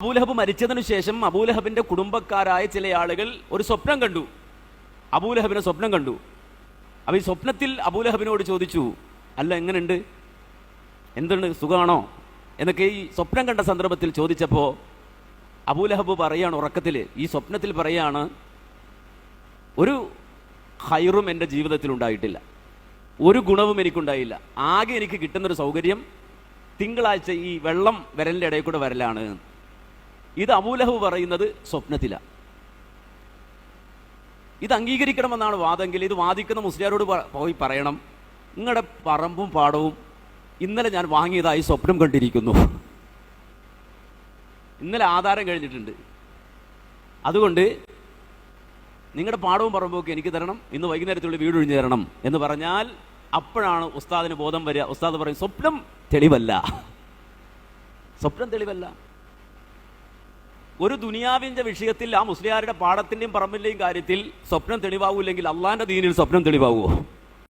അബൂലഹബ് മരിച്ചതിനു ശേഷം അബൂലഹബിന്റെ കുടുംബക്കാരായ ചില ആളുകൾ ഒരു സ്വപ്നം കണ്ടു. അബൂലഹബിനെ സ്വപ്നം കണ്ടു. അപ്പൊ ഈ സ്വപ്നത്തിൽ അബൂലഹബിനോട് ചോദിച്ചു അല്ല എങ്ങനെയുണ്ട് എന്തുണ്ട്? സുഖമാണോ എന്നൊക്കെ ഈ സ്വപ്നം കണ്ട സന്ദർഭത്തിൽ ചോദിച്ചപ്പോൾ അബൂലഹബ് പറയാണ് ഉറക്കത്തിൽ ഈ സ്വപ്നത്തിൽ പറയാണ് ഒരു ഹൈറും എന്റെ ജീവിതത്തിൽ ഉണ്ടായിട്ടില്ല. ഒരു ഗുണവും എനിക്കുണ്ടായില്ല. ആകെ എനിക്ക് കിട്ടുന്നൊരു സൗകര്യം തിങ്കളാഴ്ച ഈ വെള്ളം വിരലിന്റെ ഇടയിൽ കൂടെ വരലാണ്. ഇത് അമൂലഹു പറയുന്നത് സ്വപ്നത്തിലാണ് ഇത് അംഗീകരിക്കണമെന്നാണ് വാദമെങ്കിൽ ഇത് വാദിക്കുന്ന മുസ്ലിയാരോട് പോയി പറയണം. നിങ്ങളുടെ പറമ്പും പാടവും ഇന്നലെ ഞാൻ വാങ്ങിയതായി സ്വപ്നം കണ്ടിരിക്കുന്നു. ഇന്നലെ ആധാരം കഴിഞ്ഞിട്ടുണ്ട്. അതുകൊണ്ട് നിങ്ങളുടെ പാടവും പറമ്പും ഒക്കെ എനിക്ക് തരണം. ഇന്ന് വൈകുന്നേരത്തുള്ളിൽ വീട് ഒഴിഞ്ഞു തരണം എന്ന് പറഞ്ഞാൽ അപ്പോഴാണ് ഉസ്താദിന് ബോധം വരിക. ഉസ്താദ് പറയും സ്വപ്നം തെളിവല്ല. സ്വപ്നം തെളിവല്ല. ഒരു ദുനിയാവിന്റെ വിഷയത്തിൽ ആ മുസ്ലിയാരുടെ പാടത്തിന്റെയും പറമ്പിന്റെയും കാര്യത്തിൽ സ്വപ്നം തെളിവാകൂല്ലെങ്കിൽ അള്ളാന്റെ ദീനിൽ സ്വപ്നം തെളിവാകുമോ